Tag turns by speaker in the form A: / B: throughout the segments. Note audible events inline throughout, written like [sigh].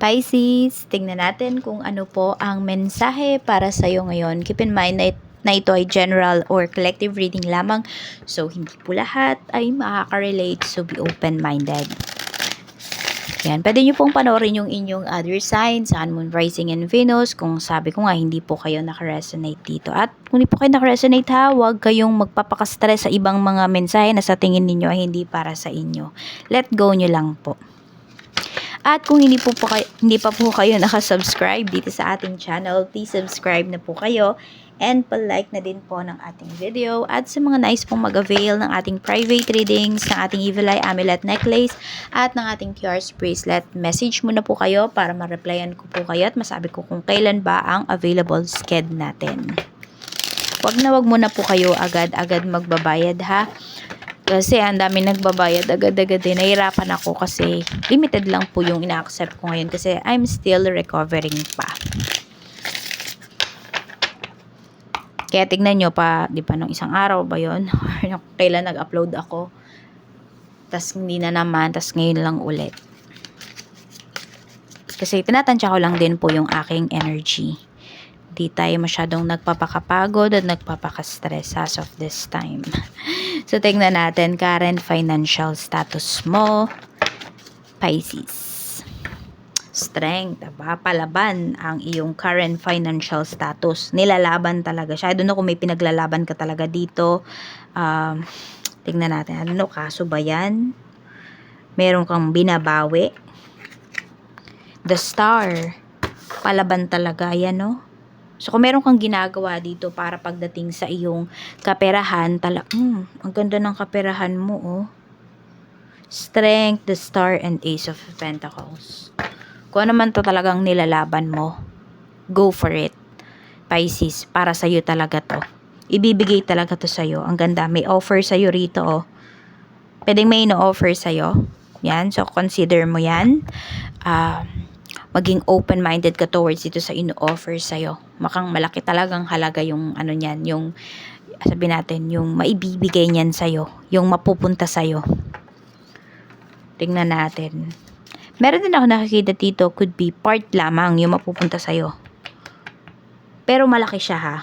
A: Pisces, tingnan natin kung ano po ang mensahe para sa iyo ngayon. Keep in mind na, na ito ay general or collective reading lamang. So, hindi po lahat ay makaka-relate. So, be open-minded. Yan. Pwede nyo pong panoorin yung inyong other signs, Sun, Moon, Rising, and Venus. Kung sabi ko nga, hindi po kayo nakaresonate dito. At kung hindi po kayo nakaresonate ha, huwag kayong magpapakastress sa ibang mga mensahe na sa tingin ninyo ay hindi para sa inyo. Let go nyo lang po. At kung hindi po, po kayo, hindi pa po kayo nakasubscribe dito sa ating channel, please subscribe na po kayo and palike na din po ng ating video at sa mga nice pong mag-avail ng ating private readings, ng ating Evil Eye Amulet Necklace at ng ating QR's Bracelet. Message muna po kayo para ma-replyan ko po kayo at masabi ko kung kailan ba ang available sked natin. Wag na wag muna po kayo agad-agad magbabayad ha. Kasi ang dami nagbabayad agad-agad din. Nahirapan ako kasi limited lang po yung ina-accept ko ngayon kasi I'm still recovering pa. Kaya tignan nyo pa, di pa nung isang araw ba yun? [laughs] Kailan nag-upload ako. tas hindi na naman, tas ngayon lang ulit. Kasi tinatansya ko lang din po yung aking energy. Di tayo masyadong nagpapakapagod at nagpapaka-stress as of this time. [laughs] So, tingnan natin current financial status mo. Pisces. Strength, diba? Palaban ang iyong current financial status. Nilalaban talaga siya. I don't know kung may pinaglalaban ka talaga dito. Um, tingnan natin. Ano, kaso ba yan? Meron kang binabawi. The Star. Palaban talaga. Yan, no? So, kung meron kang ginagawa dito para pagdating sa iyong kaperahan, tala, mm, ang ganda ng kaperahan mo, oh. Strength, the star, and ace of pentacles. Kung ano man to talagang nilalaban mo, go for it. Pisces, para sa'yo talaga to. Ibibigay talaga to sa'yo. Ang ganda, may offer sa'yo rito, oh. Pwedeng may no-offer sa'yo. Yan, so consider mo yan. Ah, maging open-minded ka towards dito sa ino-offer sa'yo. Makang malaki talagang halaga yung ano niyan, yung sabi natin, yung maibibigay niyan sa'yo, yung mapupunta sa'yo. Tingnan natin. Meron din ako nakikita dito, could be part lamang yung mapupunta sa'yo. Pero malaki siya ha.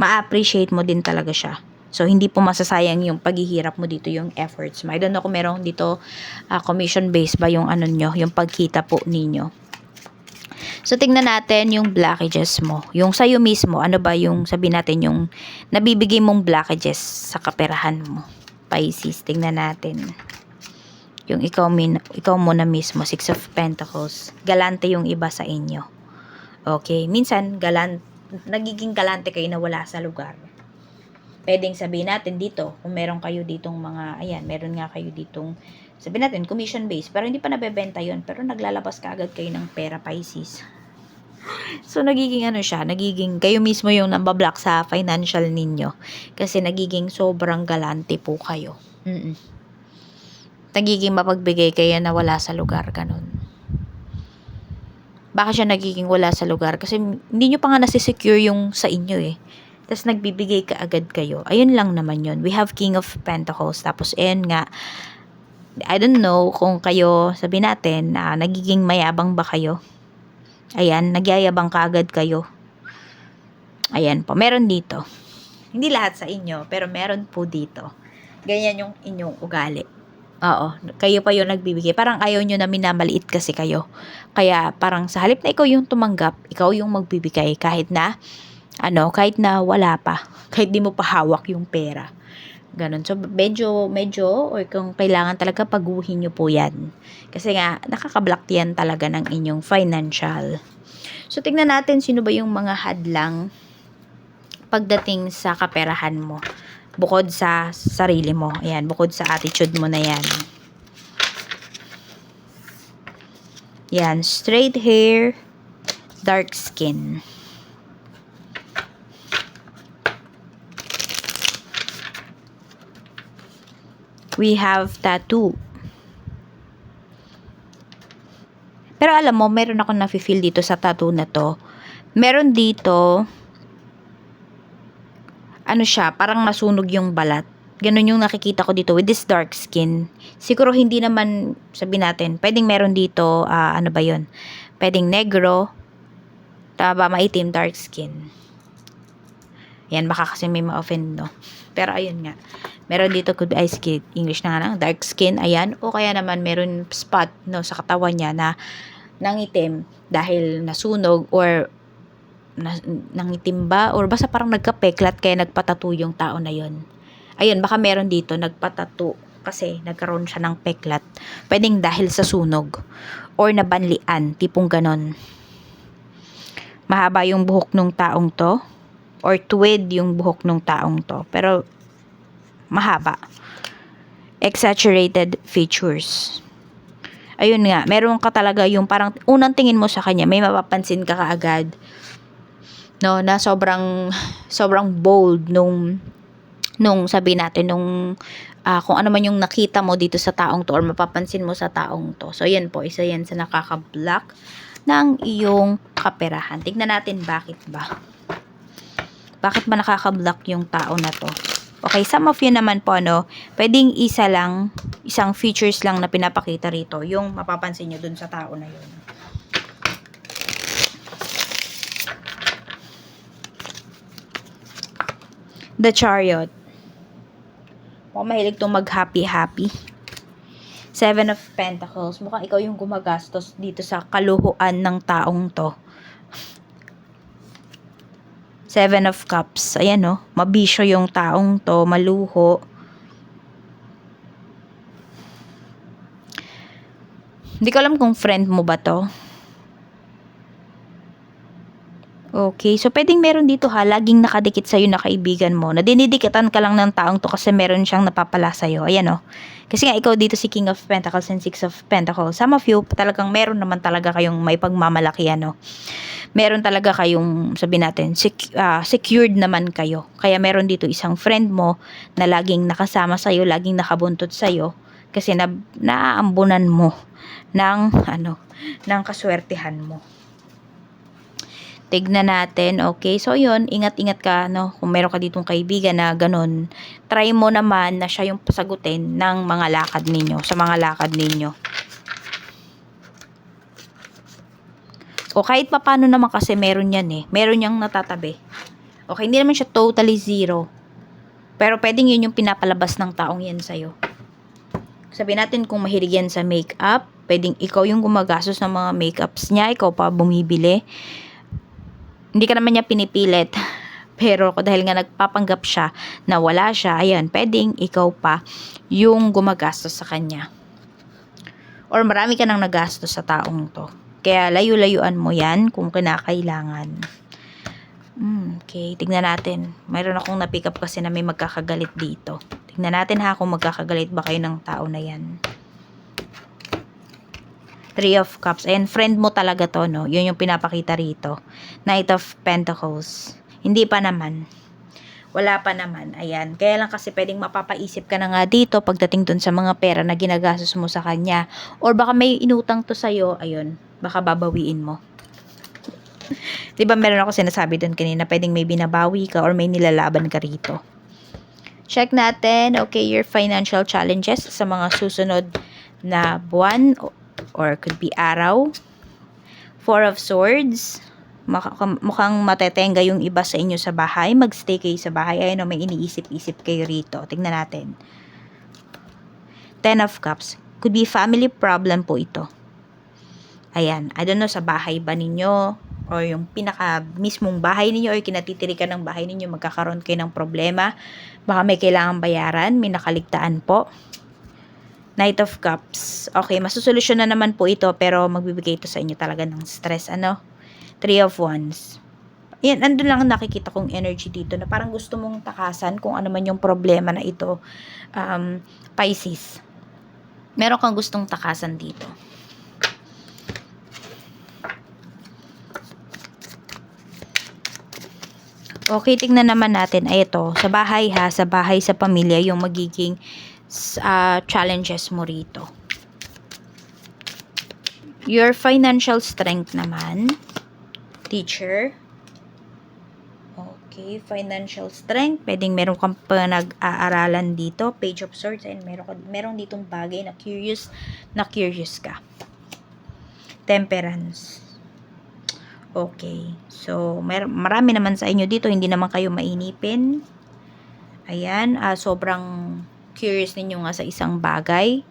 A: Ma-appreciate mo din talaga siya. So, hindi po masasayang yung paghihirap mo dito, yung efforts mo. I don't know kung meron dito uh, commission-based ba yung ano nyo, yung pagkita po ninyo. So, tingnan natin yung blockages mo. Yung sa'yo mismo, ano ba yung, sabi natin, yung nabibigay mong blockages sa kaperahan mo. Pisces, tingnan natin. Yung ikaw, min, ikaw muna mismo, Six of Pentacles. Galante yung iba sa inyo. Okay, minsan, galant, nagiging galante kayo na wala sa lugar. Pwedeng sabihin natin dito, kung meron kayo ditong mga, ayan, meron nga kayo ditong sabihin natin, commission based, pero hindi pa nabebenta yon pero naglalabas ka agad kayo ng pera Pisces. So, nagiging ano siya, nagiging, kayo mismo yung nambablock sa financial ninyo. Kasi nagiging sobrang galante po kayo. Mm-mm. Nagiging mapagbigay kayo na wala sa lugar, ganun. Baka siya nagiging wala sa lugar kasi hindi nyo pa nga nasisecure yung sa inyo eh. Tapos nagbibigay ka agad kayo. Ayun lang naman yun. We have King of Pentacles. Tapos, ayun nga, I don't know kung kayo, sabi natin, na nagiging mayabang ba kayo? Ayan, nagyayabang kaagad kayo. Ayan po, meron dito. Hindi lahat sa inyo, pero meron po dito. Ganyan yung inyong ugali. Oo, kayo pa yung nagbibigay. Parang ayaw nyo na minamaliit kasi kayo. Kaya parang sa halip na ikaw yung tumanggap, ikaw yung magbibigay kahit na, ano, kahit na wala pa. [laughs] Kahit di mo pa hawak yung pera. Ganon. So, medyo, medyo, or kung kailangan talaga paguhin nyo po yan. Kasi nga, nakakablock yan talaga ng inyong financial. So, tingnan natin sino ba yung mga hadlang pagdating sa kaperahan mo. Bukod sa sarili mo. Ayan, bukod sa attitude mo na yan. Yan, straight hair, dark skin. We have tattoo. Pero alam mo, meron ako na-feel dito sa tattoo na to. Meron dito, ano siya, parang nasunog yung balat. Ganun yung nakikita ko dito with this dark skin. Siguro hindi naman, sabi natin, pwedeng meron dito, uh, ano ba yon Pwedeng negro. Tama ba? Maitim, dark skin. Yan, baka kasi may ma-offend, no? Pero ayun nga. Meron dito be ice skin, English na nga lang, dark skin, ayan. O kaya naman meron spot, no, sa katawan niya na nangitim dahil nasunog or na, nangitim ba or basta parang nagkapeklat kaya nagpatato yung tao na yon. Ayun, baka meron dito nagpatato kasi nagkaroon siya ng peklat. Pwedeng dahil sa sunog or nabanlian, tipong ganon. Mahaba yung buhok nung taong to or tweed yung buhok nung taong to. Pero mahaba. Exaggerated features. Ayun nga, meron ka talaga yung parang unang tingin mo sa kanya, may mapapansin ka kaagad. No, na sobrang sobrang bold nung nung sabi natin nung ah, kung ano man yung nakita mo dito sa taong to or mapapansin mo sa taong to. So yan po, isa yan sa nakaka-block ng iyong kaperahan. Tignan natin bakit ba. Bakit ba nakaka-block yung tao na to? Okay, some of you naman po, ano, pwedeng isa lang, isang features lang na pinapakita rito, yung mapapansin nyo dun sa tao na yun. The Chariot. Mukhang mahilig itong mag-happy-happy. Seven of Pentacles. Mukhang ikaw yung gumagastos dito sa kaluhuan ng taong to. Seven of Cups. Ayan, no? Mabisyo yung taong to. Maluho. Hindi ko alam kung friend mo ba to. Okay, so pwedeng meron dito ha, laging nakadikit sa'yo na kaibigan mo, na dinidikatan ka lang ng taong to kasi meron siyang napapala sa'yo. Ayan o. Kasi nga ikaw dito si King of Pentacles and Six of Pentacles. Some of you, talagang meron naman talaga kayong may pagmamalaki ano. Meron talaga kayong, sabi natin, sec- ah, secured naman kayo. Kaya meron dito isang friend mo na laging nakasama sa'yo, laging nakabuntot sa'yo. Kasi na, naaambunan mo ng, ano, ng kaswertihan mo. Tignan natin, okay? So, yun, ingat-ingat ka, no? Kung meron ka ditong kaibigan na ganun, try mo naman na siya yung pasagutin ng mga lakad ninyo, sa mga lakad ninyo. O kahit papano naman kasi meron yan eh. Meron niyang natatabi. Okay, hindi naman siya totally zero. Pero pwedeng yun yung pinapalabas ng taong yan sa'yo. Sabi natin kung mahilig yan sa makeup, pwedeng ikaw yung gumagastos ng mga makeups niya, ikaw pa bumibili hindi ka naman niya pinipilit. Pero dahil nga nagpapanggap siya na wala siya, ayan, pwedeng ikaw pa yung gumagastos sa kanya. Or marami ka nang nagastos sa taong to. Kaya layo-layuan mo yan kung kinakailangan. Hmm, okay, tignan natin. Mayroon akong na-pick up kasi na may magkakagalit dito. Tignan natin ha kung magkakagalit ba kayo ng tao na yan. Three of Cups. Ayan, friend mo talaga to, no? Yun yung pinapakita rito. Knight of Pentacles. Hindi pa naman. Wala pa naman. Ayan. Kaya lang kasi pwedeng mapapaisip ka na nga dito pagdating dun sa mga pera na ginagastos mo sa kanya. Or baka may inutang to sa'yo. Ayun. Baka babawiin mo. [laughs] Di ba meron ako sinasabi dun kanina, pwedeng may binabawi ka or may nilalaban ka rito. Check natin, okay, your financial challenges sa mga susunod na buwan or could be araw. Four of Swords. Mukhang, matetenga yung iba sa inyo sa bahay. Magstay kayo sa bahay. Ayun may iniisip-isip kayo rito. Tignan natin. Ten of Cups. Could be family problem po ito. Ayan. I don't know sa bahay ba ninyo or yung pinaka mismong bahay ninyo or kinatitirikan ng bahay ninyo magkakaroon kayo ng problema. Baka may kailangan bayaran, may nakaligtaan po. Knight of Cups. Okay, masusolusyon na naman po ito pero magbibigay ito sa inyo talaga ng stress. Ano? Three of Wands. Yan, andun lang nakikita kong energy dito na parang gusto mong takasan kung ano man yung problema na ito. Um, Pisces. Meron kang gustong takasan dito. Okay, tingnan naman natin. Ay, ito. Sa bahay ha, sa bahay, sa pamilya, yung magiging uh, challenges mo rito. Your financial strength naman, teacher. Okay, financial strength. Pwedeng meron kang nag-aaralan dito. Page of Swords. And meron, ka, meron ditong bagay na curious, na curious ka. Temperance. Okay. So, mer- marami naman sa inyo dito, hindi naman kayo mainipin. Ayan, ah, sobrang curious ninyo nga sa isang bagay.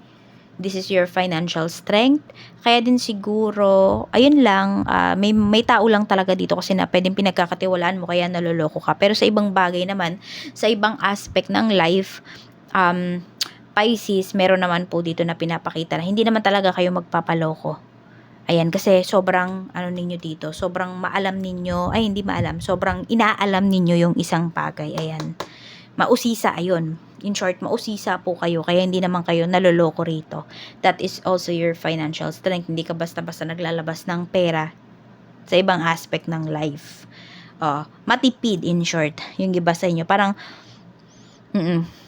A: This is your financial strength. Kaya din siguro, ayun lang, ah, may, may tao lang talaga dito kasi na pwedeng pinagkakatiwalaan mo kaya naloloko ka. Pero sa ibang bagay naman, sa ibang aspect ng life, um, Pisces, meron naman po dito na pinapakita na hindi naman talaga kayo magpapaloko. Ayan, kasi sobrang, ano ninyo dito, sobrang maalam ninyo, ay hindi maalam, sobrang inaalam ninyo yung isang bagay. Ayan, mausisa, ayun. In short, mausisa po kayo, kaya hindi naman kayo naloloko rito. That is also your financial strength. Hindi ka basta-basta naglalabas ng pera sa ibang aspect ng life. Oh, matipid in short, yung iba sa inyo. Parang, mm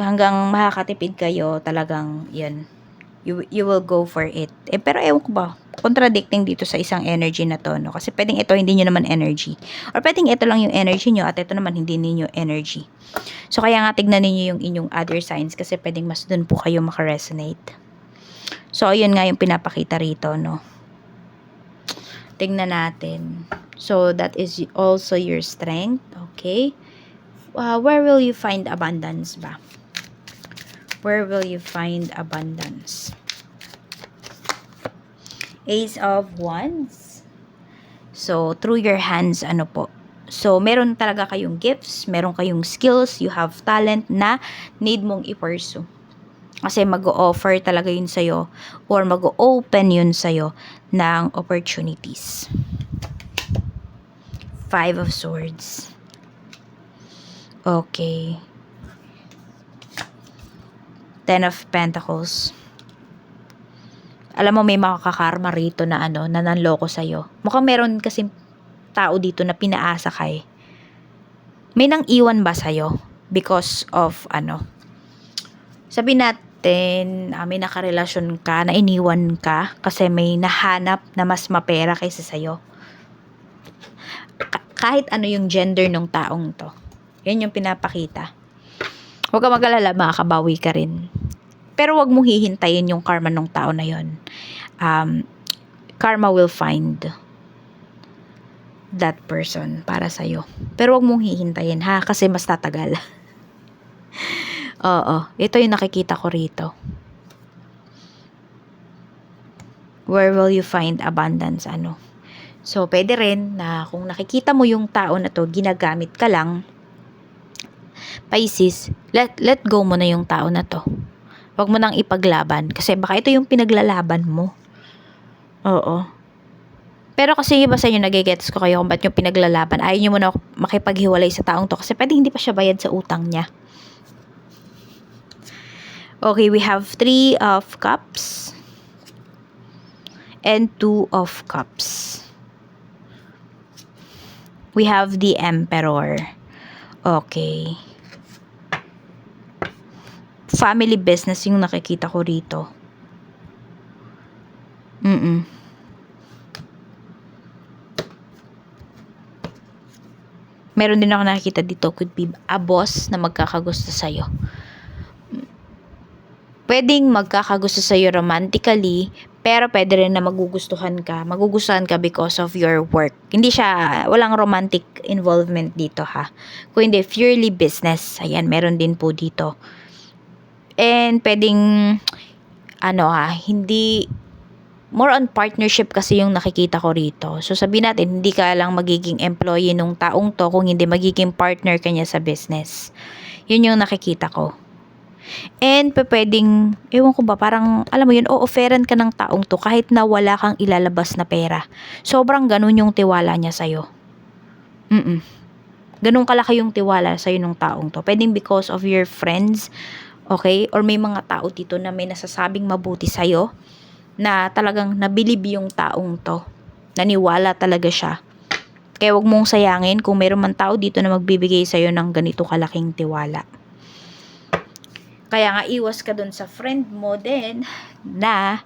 A: hanggang makakatipid kayo, talagang, yan, you, you will go for it. Eh, pero ewan ko ba, contradicting dito sa isang energy na to, no? Kasi pwedeng ito, hindi nyo naman energy. Or pwedeng ito lang yung energy nyo, at ito naman hindi ninyo energy. So, kaya nga tignan ninyo yung inyong other signs, kasi pwedeng mas dun po kayo makaresonate. So, ayun nga yung pinapakita rito, no? Tignan natin. So, that is also your strength, okay? Uh, where will you find abundance ba? Where will you find abundance? Ace of Wands. So, through your hands, ano po? So, meron talaga kayong gifts, meron kayong skills, you have talent na need mong i-pursue. Kasi mag-o-offer talaga yun sa'yo or mag-o-open yun sa'yo ng opportunities. Five of Swords. Okay. Ten of Pentacles. Alam mo, may makakakarma rito na ano, na nanloko sa'yo. Mukhang meron kasi tao dito na pinaasa kay. May nang iwan ba sa'yo? Because of ano? Sabi natin, ah, may nakarelasyon ka, na iniwan ka, kasi may nahanap na mas mapera kaysa sa'yo. Ka- kahit ano yung gender ng taong to. Yan yung pinapakita. Huwag ka mag-alala, makakabawi ka rin. Pero wag mong hihintayin yung karma ng tao na yon. Um, karma will find that person para sa'yo. Pero wag mong hihintayin ha, kasi mas tatagal. [laughs] Oo, ito yung nakikita ko rito. Where will you find abundance? Ano? So, pwede rin na kung nakikita mo yung tao na to, ginagamit ka lang, Pisces, let, let go mo na yung tao na to. Huwag mo nang ipaglaban. Kasi baka ito yung pinaglalaban mo. Oo. Pero kasi iba sa inyo, nagigets ko kayo kung ba't yung pinaglalaban. Ayaw nyo muna makipaghiwalay sa taong to. Kasi pwede hindi pa siya bayad sa utang niya. Okay, we have three of cups. And two of cups. We have the emperor. Okay family business yung nakikita ko rito. Mm-mm. Meron din ako nakikita dito could be a boss na magkakagusto sa'yo. Pwedeng magkakagusto sa'yo romantically, pero pwede rin na magugustuhan ka. Magugustuhan ka because of your work. Hindi siya, walang romantic involvement dito ha. Kung hindi, purely business. Ayan, meron din po dito And pwedeng, ano ha, hindi, more on partnership kasi yung nakikita ko rito. So sabi natin, hindi ka lang magiging employee nung taong to kung hindi magiging partner ka niya sa business. Yun yung nakikita ko. And pwedeng, ewan ko ba, parang, alam mo yun, o-offeran ka ng taong to kahit na wala kang ilalabas na pera. Sobrang ganun yung tiwala niya sa'yo. Mm-mm. Ganun kalaki yung tiwala sa'yo ng taong to. Pwedeng because of your friends, Okay? Or may mga tao dito na may nasasabing mabuti sa'yo na talagang nabilib yung taong to. Naniwala talaga siya. Kaya wag mong sayangin kung mayroon man tao dito na magbibigay sa'yo ng ganito kalaking tiwala. Kaya nga iwas ka dun sa friend mo din na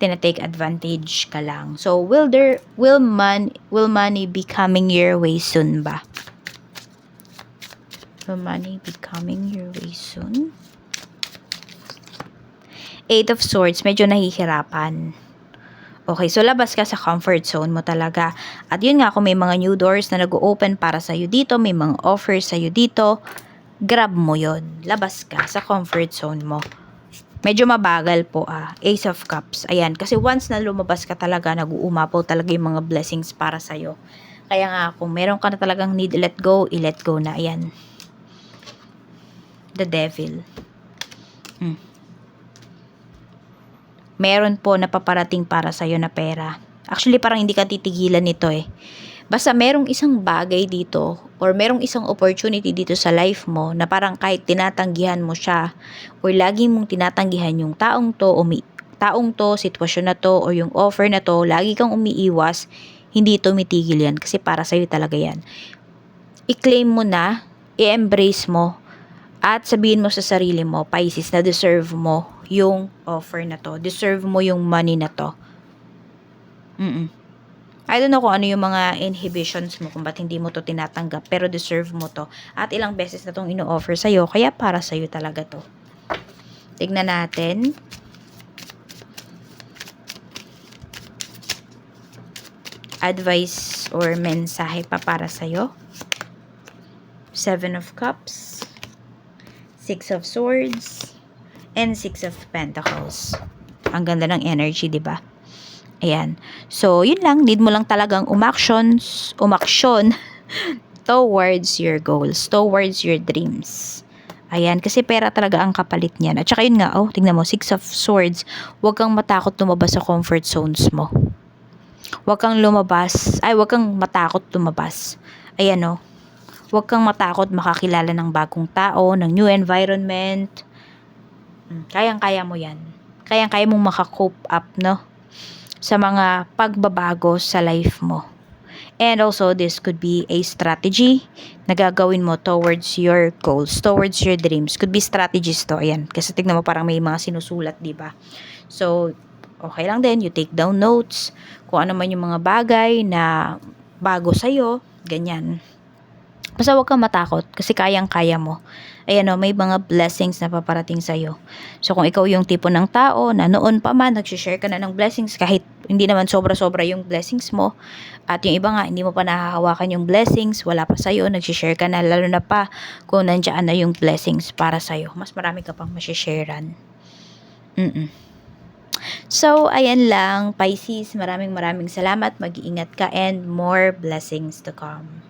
A: tinatake advantage ka lang. So, will there, will man, will money be coming your way soon ba? Will money be coming your way soon? Eight of Swords, medyo nahihirapan. Okay, so labas ka sa comfort zone mo talaga. At yun nga, kung may mga new doors na nag-open para sa'yo dito, may mga offers sa'yo dito, grab mo yon Labas ka sa comfort zone mo. Medyo mabagal po ah. Ace of Cups. Ayan, kasi once na lumabas ka talaga, nag-uumapaw talaga yung mga blessings para sa'yo. Kaya nga, kung meron ka na talagang need let go, i-let go na. Ayan. The Devil. Mm. Meron po na paparating para sa'yo na pera. Actually, parang hindi ka titigilan nito eh. Basta merong isang bagay dito or merong isang opportunity dito sa life mo na parang kahit tinatanggihan mo siya or lagi mong tinatanggihan yung taong to, umi taong to, sitwasyon na to, o yung offer na to, lagi kang umiiwas, hindi tumitigil yan kasi para sa'yo talaga yan. I-claim mo na, i-embrace mo, at sabihin mo sa sarili mo, Pisces, na deserve mo yung offer na to. Deserve mo yung money na to. Mm I don't know kung ano yung mga inhibitions mo kung ba't hindi mo to tinatanggap pero deserve mo to. At ilang beses na tong ino-offer sa'yo kaya para sa'yo talaga to. Tignan natin. Advice or mensahe pa para sa'yo. Seven of Cups. Six of Swords. And Six of Pentacles. Ang ganda ng energy, di ba? Ayan. So, yun lang. Need mo lang talagang umaksyon, umaksyon [laughs] towards your goals, towards your dreams. Ayan, kasi pera talaga ang kapalit niyan. At saka yun nga, oh, tingnan mo, Six of Swords, huwag kang matakot lumabas sa comfort zones mo. Huwag kang lumabas, ay, huwag kang matakot lumabas. Ayan, oh. Huwag kang matakot makakilala ng bagong tao, ng new environment. Mm, Kayang-kaya mo yan. Kayang-kaya mong makakope up, no? Sa mga pagbabago sa life mo. And also, this could be a strategy na gagawin mo towards your goals, towards your dreams. Could be strategies to. Ayan. Kasi tignan mo parang may mga sinusulat, di ba? So, okay lang din. You take down notes. Kung ano man yung mga bagay na bago sa'yo. Ganyan. Basta huwag kang matakot kasi kayang-kaya mo. Ayan o, may mga blessings na paparating sa'yo. So, kung ikaw yung tipo ng tao na noon pa man, nagsishare ka na ng blessings kahit hindi naman sobra-sobra yung blessings mo. At yung iba nga, hindi mo pa nahahawakan yung blessings, wala pa sa'yo, nagsishare ka na, lalo na pa kung nandiyan na yung blessings para sa'yo. Mas marami ka pang masisharean. Mm-mm. So, ayan lang, Pisces, maraming maraming salamat, mag-iingat ka, and more blessings to come.